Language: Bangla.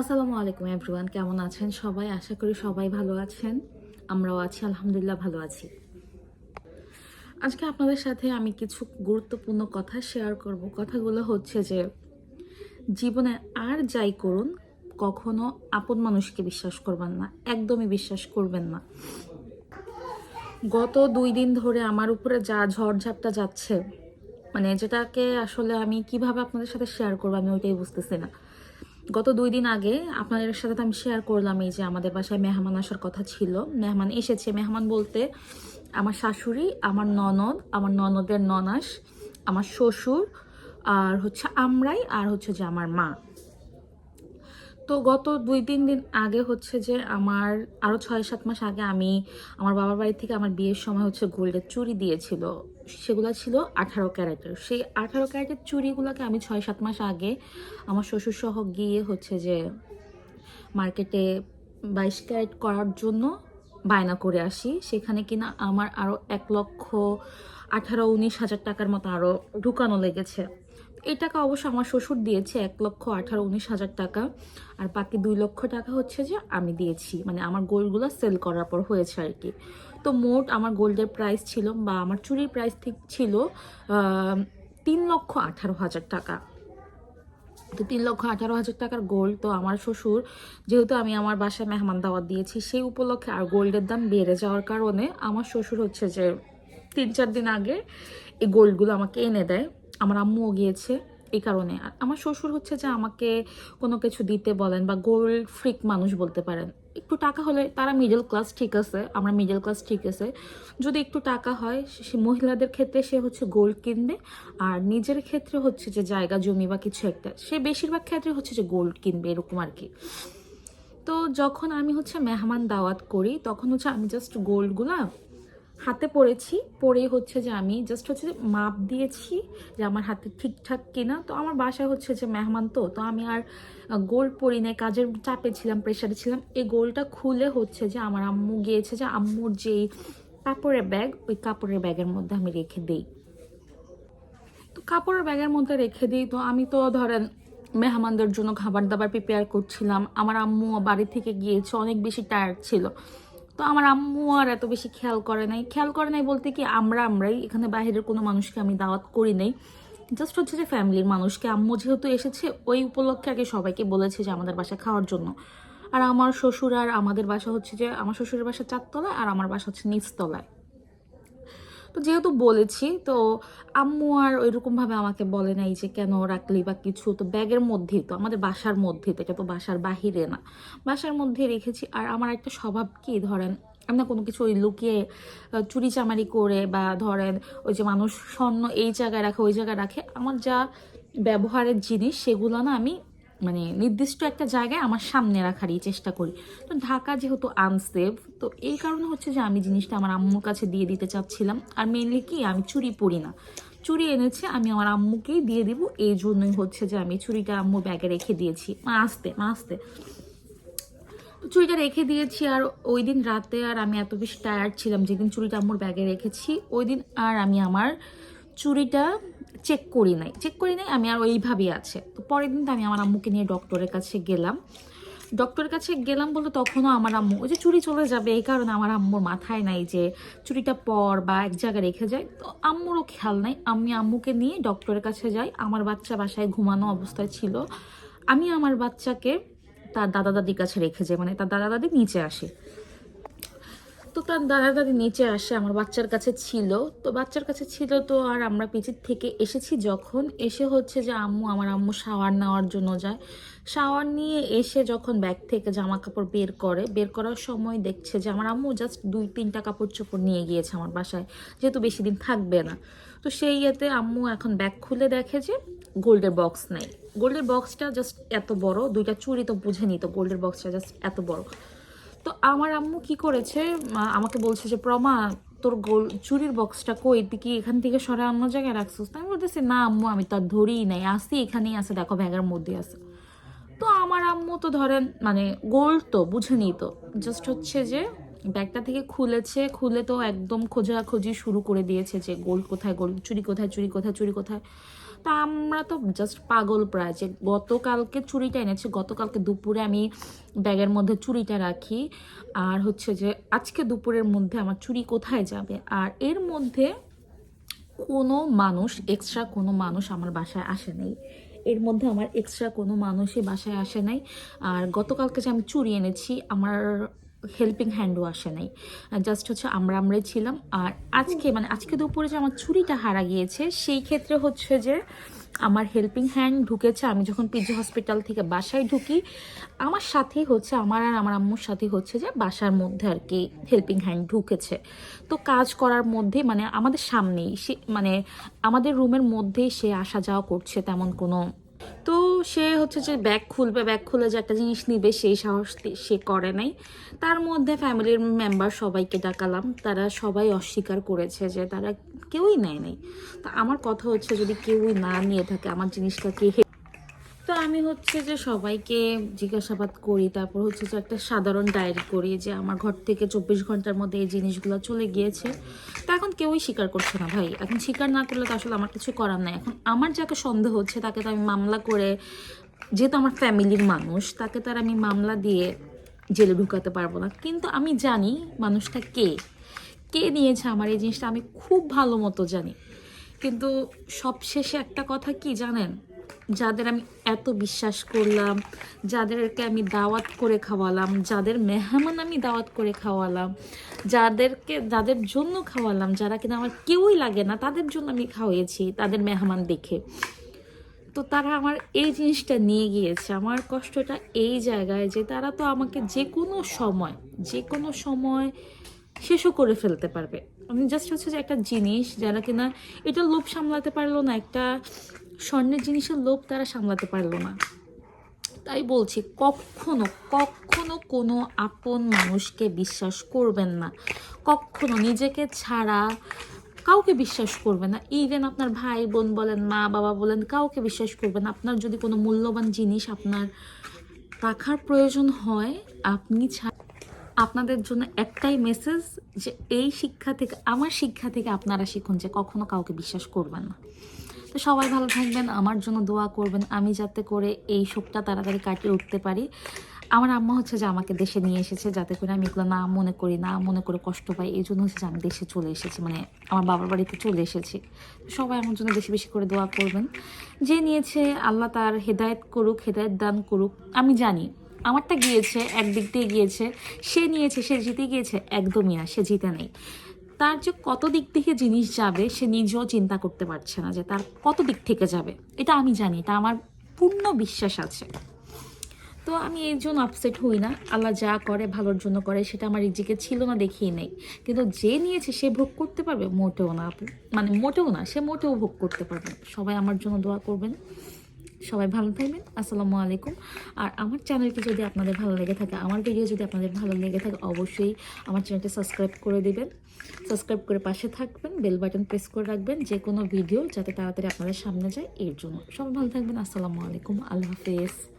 আসসালামু আলাইকুম এভরিওয়ান, কেমন আছেন সবাই? আশা করি সবাই ভালো আছেন। আমরাও আছি, আলহামদুলিল্লাহ ভালো আছি। আজকে আপনাদের সাথে আমি কিছু গুরুত্বপূর্ণ কথা শেয়ার করব। কথাগুলো হচ্ছে যে, জীবনে আর যাই করুন, কখনো আপন মানুষকে বিশ্বাস করবেন না, একদমই বিশ্বাস করবেন না। গত দুই দিন ধরে আমার উপরে যা ঝড়ঝাপটা যাচ্ছে মানে যেটাকে আসলে আমি কীভাবে আপনাদের সাথে শেয়ার করব আমি ওইটাই বুঝতেছি না। গত দুই দিন আগে আপনাদের সাথে তো আমি শেয়ার করলাম এই যে আমাদের বাসায় মেহমান আসার কথা ছিল। মেহমান এসেছে। মেহমান বলতে, আমার শাশুড়ি, আমার ননদ, আমার ননদের ননাস, আমার শ্বশুর, আর হচ্ছে আমরাই, আর হচ্ছে যে আমার মা। তো গত দুই, তিন দিন আগে হচ্ছে যে আমার আরও ছয়, সাত মাস আগে আমি আমার বাবার বাড়ি থেকে আমার বিয়ের সময় হচ্ছে গোল্ডের চুরি দিয়েছিল। সেগুলো ছিল আঠারো ক্যারেটের সেই আঠারো ক্যারেটের চুড়িগুলোকে আমি ছয়, সাত মাস আগে আমার শ্বশুরসহ গিয়ে হচ্ছে যে মার্কেটে বাইশ ক্যারেট করার জন্য বায়না করে আসি। সেখানে কিনা আমার আরও এক লক্ষ আঠারো, উনিশ হাজার টাকার মতো আরও ঢুকানো লেগেছে। এই টাকা অবশ্য আমার শ্বশুর দিয়েছে এক লক্ষ আঠারো উনিশ হাজার টাকা। আর বাকি দুই লক্ষ টাকা হচ্ছে যে আমি দিয়েছি। মানে আমার গোল্ডগুলো সেল করার পর হয়েছে আর কি। তো মোট আমার গোল্ডের প্রাইস ছিল বা আমার চুরির প্রাইস ঠিক ছিল তিন লক্ষ আঠারো হাজার টাকা। তো তিন লক্ষ আঠারো হাজার টাকার গোল্ড তো আমার শ্বশুর, যেহেতু আমি আমার বাসায় মেহমান দাওয়াত দিয়েছি, সেই উপলক্ষে আর গোল্ডের দাম বেড়ে যাওয়ার কারণে আমার শ্বশুর হচ্ছে যে তিন চার দিন আগে এই গোল্ডগুলো আমাকে এনে দেয়। আমার আম্মুও গিয়েছে এই কারণে। আর আমার শ্বশুর হচ্ছে যে আমাকে কোনো কিছু দিতে বলেন বা গোল্ড ফ্রিক মানুষ বলতে পারেন। একটু টাকা হলে তারা মিডল ক্লাস ঠিক আছে, আমরা মিডল ক্লাস ঠিক আছে। যদি একটু টাকা হয়, সে মহিলাদের ক্ষেত্রে সে হচ্ছে গোল্ড কিনবে, আর নিজের ক্ষেত্রে হচ্ছে যে জায়গা, জমি বা কিছু একটা, সে বেশিরভাগ ক্ষেত্রে হচ্ছে যে গোল্ড কিনবে এরকম আর কি। তো যখন আমি হচ্ছে মেহমান দাওয়াত করি, তখন হচ্ছে আমি জাস্ট গোল্ডগুলা হাতে পড়েছি, পরে হচ্ছে যে আমি জাস্ট হচ্ছে মাপ দিয়েছি যে আমার হাতে ঠিকঠাক কিনা। তো আমার বাসায় হচ্ছে যে মেহমান তো তো আমি আর গোল্ড পরি নাই, কাজের চাপে ছিলাম প্রেশারে ছিলাম। এই গোলটা খুলে হচ্ছে যে আমার আম্মু গিয়েছে যে আম্মুর যেই কাপড়ের ব্যাগ, ওই কাপড়ের ব্যাগের মধ্যে আমি রেখে দিই। তো কাপড়ের ব্যাগের মধ্যে রেখে দিই, তো আমি তো ধরেন মেহমানদের জন্য খাবার দাবার প্রিপেয়ার করছিলাম। আমার আম্মু বাড়ি থেকে গিয়েছে, অনেক বেশি টায়ার্ড ছিল। তো আমার আম্মু আর এত বেশি খেয়াল করে নাই। খেয়াল করে নাই বলতে কি, আমরা আমরাই এখানে বাইরের কোনো মানুষকে আমি দাওয়াত করি নাই। জাস্ট হচ্ছে যে ফ্যামিলির মানুষকে। আম্মু যেহেতু এসেছে, ওই উপলক্ষে আগে সবাইকে বলেছে যে আমাদের বাসা খাওয়ার জন্য। আর আমার শ্বশুর আর আমাদের বাসা হচ্ছে যে, আমার শ্বশুরের বাসা চারতলায় আর আমার বাসা হচ্ছে নিচতলায়। তো যেহেতু বলেছি, তো আম্মু আর ওইরকমভাবে আমাকে বলে নাই যে কেন রাখলি বা কিছু। তো ব্যাগের মধ্যেই তো, আমাদের বাসার মধ্যেই তো এটা তো, বাসার বাহিরে না। বাসার মধ্যে রেখেছি। আর আমার একটা স্বভাব কি, ধরেন আমি না কোনো কিছু ওই লুকিয়ে চুরি চামারি করে বা ধরেন ওই যে মানুষ স্বর্ণ এই জায়গায় রাখে, ওই জায়গায় রাখে, আমার যা ব্যবহারের জিনিস, সেগুলো না আমি মানে নির্দিষ্ট একটা জায়গায় আমার সামনে রাখারই চেষ্টা করি। তো ঢাকা যেহেতু আনসেফ তো এই কারণে হচ্ছে যে আমি জিনিসটা আমার আম্মুর কাছে দিয়ে দিতে চাচ্ছিলাম। আর মেনলি কি, আমি চুরি পরি না। চুরি এনেছে, আমি আমার আম্মুকেই দিয়ে দিব। এই জন্যই হচ্ছে যে আমি চুরিটা আম্মুর ব্যাগে রেখে দিয়েছি। মা আসতে মা আসতে। তো চুড়িটা রেখে দিয়েছি, আর ওই দিন রাতে আর আমি এত বেশি টায়ার্ড ছিলাম। যেদিন চুড়িটা আম্মুর ব্যাগে রেখেছি, ওই দিন আর আমি আমার চুড়িটা চেক করি নাই। চেক করি নাই, আমি আর ওইভাবেই আছে। তো পরের দিন তো আমি আমার আম্মুকে নিয়ে ডক্টরের কাছে গেলাম। ডক্টরের কাছে গেলাম বলে তখনও আমার আম্মু, ওই যে চুরি চলে যাবে, এই কারণে আমার আম্মুর মাথায় নাই যে চুরিটা পর বা এক জায়গায় রেখে যায়। তো আম্মুরও খেয়াল নাই, আমি আম্মুকে নিয়ে ডক্টরের কাছে যাই। আমার বাচ্চা বাসায় ঘুমানো অবস্থায় ছিল। আমি আমার বাচ্চাকে তার দাদা দাদির কাছে রেখে যাই মানে তার দাদা দাদি নিচে আসে। তো তার দাদা নিচে আসে আমার বাচ্চার কাছে ছিল, তো বাচ্চার কাছে ছিল তো আর আমরা পিছির থেকে এসেছি যখন এসে হচ্ছে যে আম্মু আমার আম্মু শাওয়ার নেওয়ার জন্য যায়। শাওয়ার নিয়ে এসে যখন ব্যাগ থেকে জামা কাপড় বের করে, বের করার সময় দেখছে যে আমার আম্মু জাস্ট দুই, তিনটা কাপড় চোপড় নিয়ে গিয়েছে আমার বাসায়, যেহেতু বেশি দিন থাকবে না। তো সেই ইয়েতে আম্মু এখন ব্যাগ খুলে দেখে যে গোল্ডের বক্স নেই। গোল্ডের বক্সটা জাস্ট এত বড়, দুইটা চুরি তো বুঝে নিত গোল্ডের বক্সটা জাস্ট এত বড়। তো আমার আম্মু কি করেছে? আমাকে বলছে যে, প্রমা, তোর গোল, চুরির বক্সটা কই? তুই কি এখান থেকে সরে অন্য জায়গায় রাখছিস? আমি বলতেছি, না আম্মু, আমি তো ধরিই নাই। আসি, এখানেই আছে, দেখো ব্যাগের মধ্যে আছে। তো আমার আম্মু তো ধরেন মানে গোল্ড তো, বুঝে নিই তো। জাস্ট হচ্ছে যে, ব্যাগটা থেকে খুলেছে, খুলে তো একদম খোঁজাখুঁজি শুরু করে দিয়েছে যে গোল্ড কোথায় গোল্ড চুরি কোথায় চুরি কোথায় চুরি কোথায়। তো আমরা তো জাস্ট পাগল প্রায় যে গতকালকে চুরিটা এনেছি, গতকালকে দুপুরে আমি ব্যাগের মধ্যে চুরিটা রাখি। আর হচ্ছে যে আজকে দুপুরের মধ্যে আমার চুরি কোথায় যাবে? আর এর মধ্যে কোনো মানুষ এক্সট্রা কোনো মানুষ আমার বাসায় আসে নাই। এর মধ্যে আমার এক্সট্রা কোনো মানুষই বাসায় আসে নাই। আর গতকালকে যে আমি চুরি এনেছি, আমার হেল্পিং হ্যান্ডও আসে নাই। জাস্ট হচ্ছে আমরা আমরাই ছিলাম। আর আজকে মানে আজকে দুপুরে যে আমার চুরিটা হারা গিয়েছে, সেই ক্ষেত্রে হচ্ছে যে আমার হেল্পিং হ্যান্ড ঢুকেছে। আমি যখন পিজি হসপিটাল থেকে বাসায় ঢুকি, আমার সাথেই হচ্ছে, আমার আর আমার আম্মুর সাথে হচ্ছে যে বাসার মধ্যে আর কি হেল্পিং হ্যান্ড ঢুকেছে। তো কাজ করার মধ্যে মানে আমাদের সামনেই সে মানে আমাদের রুমের মধ্যেই সে আসা যাওয়া করছে তেমন কোনো তো সে হচ্ছে যে ব্যাগ খুলবে, ব্যাগ খুলে যে একটা জিনিস নিবে, সেই সাহস সে করে নাই। তার মধ্যে ফ্যামিলির মেম্বার সবাইকে ডাকালাম। তারা সবাই অস্বীকার করেছে যে তারা কেউই নেয় নাই। তা আমার কথা হচ্ছে যদি কেউই না নিয়ে থাকে, আমার জিনিসটাকে তো আমি হচ্ছে যে সবাইকে জিজ্ঞাসাবাদ করি, তারপর হচ্ছে যে একটা সাধারণ ডায়েরি করি যে আমার ঘর থেকে চব্বিশ ঘণ্টার মধ্যে এই জিনিসগুলো চলে গিয়েছে। তা এখন কেউই স্বীকার করছে না ভাই। এখন স্বীকার না করলে তো আসলে আমার কিছু করার নাই। এখন আমার যাকে সন্দেহ হচ্ছে তাকে তো আমি মামলা করে, যেহেতু আমার ফ্যামিলির মানুষ, তাকে তো আর আমি মামলা দিয়ে জেলে ঢুকাতে পারব না। কিন্তু আমি জানি মানুষটা কে। কে নিয়েছে আমার এই জিনিসটা আমি খুব ভালো মতো জানি। কিন্তু সবশেষে একটা কথা কি জানেন? যাদের আমি এত বিশ্বাস করলাম, যাদেরকে আমি দাওয়াত করে খাওয়ালাম, যাদের মেহমান আমি দাওয়াত করে খাওয়ালাম, যাদেরকে, যাদের জন্য খাওয়ালাম, যারা কিনা আমার কেউই লাগে না, তাদের জন্য আমি খাওয়াইছি তাদের মেহমান দেখে। তো তারা আমার এই জিনিসটা নিয়ে গিয়েছে। আমার কষ্টটা এই জায়গায় যে তারা তো আমাকে যে কোনো সময়, যে কোনো সময় শেষও করে ফেলতে পারবে। আমি জাস্ট হচ্ছে যে একটা জিনিস যারা কিনা এটা লোভ সামলাতে পারল না, একটা স্বর্ণের জিনিসের লোভ তারা সামলাতে পারল না। তাই বলছি, কখনো কখনো কোনো আপন মানুষকে বিশ্বাস করবেন না। কখনো নিজেকে ছাড়া কাউকে বিশ্বাস করবেন না। ইভেন আপনার ভাই বোন বলেন মা বাবা বলেন, কাউকে বিশ্বাস করবেন আপনার যদি কোনো মূল্যবান জিনিস আপনার রাখার প্রয়োজন হয়, আপনি আপনাদের জন্য একটাই মেসেজ যে, এই শিক্ষা থেকে, আমার শিক্ষা থেকে আপনারা শিখুন যে, কখনো কাউকে বিশ্বাস করবেন না। তো সবাই ভালো থাকবেন, আমার জন্য দোয়া করবেন, আমি যাতে করে এই শোকটা তাড়াতাড়ি কাটিয়ে উঠতে পারি। আমার আম্মা হচ্ছে যে আমাকে দেশে নিয়ে এসেছে, যাতে করে আমি এগুলো না মনে করি, না মনে করে কষ্ট পাই, এই জন্য হচ্ছে যে আমি দেশে চলে এসেছি মানে আমার বাবার বাড়িতে চলে এসেছি। সবাই আমার জন্য বেশি বেশি করে দোয়া করবেন। যে নিয়েছে আল্লাহ তার হেদায়েত করুক, হেদায়ত দান করুক, আমি জানি, আমারটা গিয়েছে, একদিক দিয়ে গিয়েছে, সে নিয়েছে, সে জিতে গিয়েছে, একদমই না, সে জিতে নেই। তার যে কত দিক থেকে জিনিস যাবে, সে নিজেও চিন্তা করতে পারছে না যে তার কত দিক থেকে যাবে। এটা আমি জানি, এটা আমার পূর্ণ বিশ্বাস আছে। তো আমি এই জন্য আপসেট হই না। আল্লাহ যা করে, ভালোর জন্য করে, সেটা আমার রিজিকে ছিল না দেখিয়ে নেই। কিন্তু যে নিয়েছে, সে ভোগ করতে পারবে? মোটেও না মানে মোটেও না, সে মোটেও ভোগ করতে পারবে সবাই আমার জন্য দোয়া করবেন। সবাই ভালো থাকবেন। আসসালামু আলাইকুম। আর আমার চ্যানেলটি যদি আপনাদের ভালো লেগে থাকে, আমার ভিডিও যদি আপনাদের ভালো লেগে থাকে, অবশ্যই আমার চ্যানেলটি সাবস্ক্রাইব করে দিবেন। সাবস্ক্রাইব করে পাশে থাকবেন বেল বাটন প্রেস করে রাখবেন যে কোনো ভিডিও যাতে তাড়াতাড়ি আপনাদের সামনে যায়। এর জন্য সবাই ভালো থাকবেন। আসসালামু আলাইকুম। আল্লাহ হাফেজ।